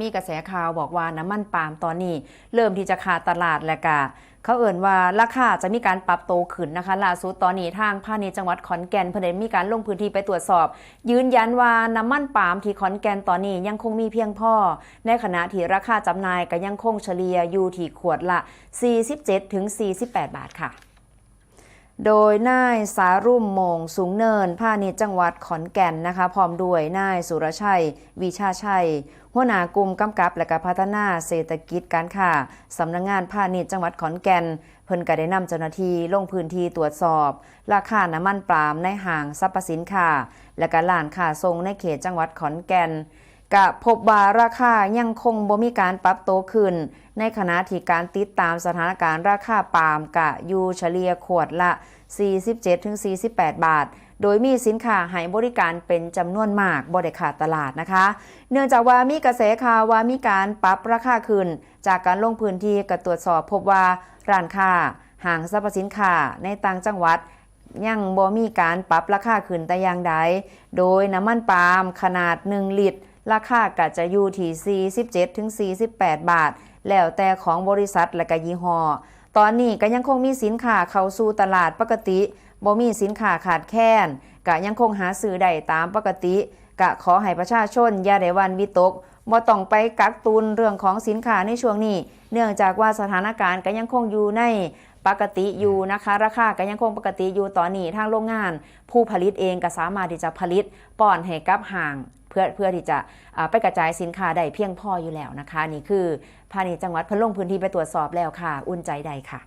มีกระแสข่าวบอกว่าน้ำมันปาล์มตอนนี้ เริ่มที่จะขาดตลาดและกะเขาเอ่นว่าราคาจะมีการปรับโตขึ้นนะคะล่าสุดตอนนี้ทางพาณิชย์จังหวัดขอนแก่นเพิ่นได้มีการลงพื้นที่ไปตรวจสอบ ยืนยันว่าน้ำมันปาล์มที่ขอนแก่นตอนนี้ยังคงมีเพียงพอในขณะที่ราคาจำหน่ายก็ยังคงเฉลี่ยอยู่ที่ขวดละ 47-48 บาทค่ะ โดยนายสารุ่มมงสูงเนินพาณิจังหวัดขอนแก่นนะคะ พร้อมด้วยนายสุรชัยวิชาชัย หัวหน้ากลุ่มกำกับและก็พัฒนาเศรษฐกิจการค้าสำนักงงานพาณิจังหวัดขอนแก่น เพิ่นก็ได้นำเจ้าหน้าที่ลงพื้นที่ตรวจสอบ ราคาน้ำมันปาล์มในห้างสรรพสินค้าและก็ร้านค้าทรงในเขตจังหวัดขอนแก่น กะพบว่าราคายังคงบ่มีการปรับโตขึ้น ในขณะที่การติดตามสถานการณ์ราคาปาล์มกะอยู่เฉลี่ยขวดละ 47-48 บาท โดยมีสินค้าให้บริการเป็นจำนวนมากบริขาดตลาดนะคะ เนื่องจากว่ามีกระแสข่าวว่ามีการปรับราคาขึ้น จากการลงพื้นที่กตรวจสอบพบว่าร้านค้าห้างสรรพสินค้าในต่างจังหวัดยังบ่มีการปรับราคาขึ้นแต่อย่างใด โดยน้ำมันปาล์มขนาด 1 ลิตร ราคาก็จะอยู่ที่47-48 บาท แล้วแต่ของบริษัทและก็ยี่ห้อ ตอนนี้ก็ยังคงมีสินค้าเข้าสู่ตลาดปกติบ่มีสินค้าขาดแคลนก็ยังคงหาซื้อได้ตามปกติก็ขอให้ประชาชนอย่าได้วันวิตกบ่ต้องไปกักตุนเรื่องของสินค้าในช่วงนี้ เนื่องจากว่าสถานการณ์ก็ยังคงอยู่ในปกติอยู่นะคะ ราคาก็ยังคงปกติอยู่ตอนนี้ทางโรงงาน ผู้ผลิตเองก็สามารถที่จะผลิตป้อนให้กับห่าง เพื่อเพื่อที่จะไปกระจายสินค้าได้เพียงพออยู่แล้วนะคะ นี่คือพาณิชย์จังหวัดเพะลงพื้นที่ไปตรวจสอบแล้วค่ะ อุ่นใจใดค่ะ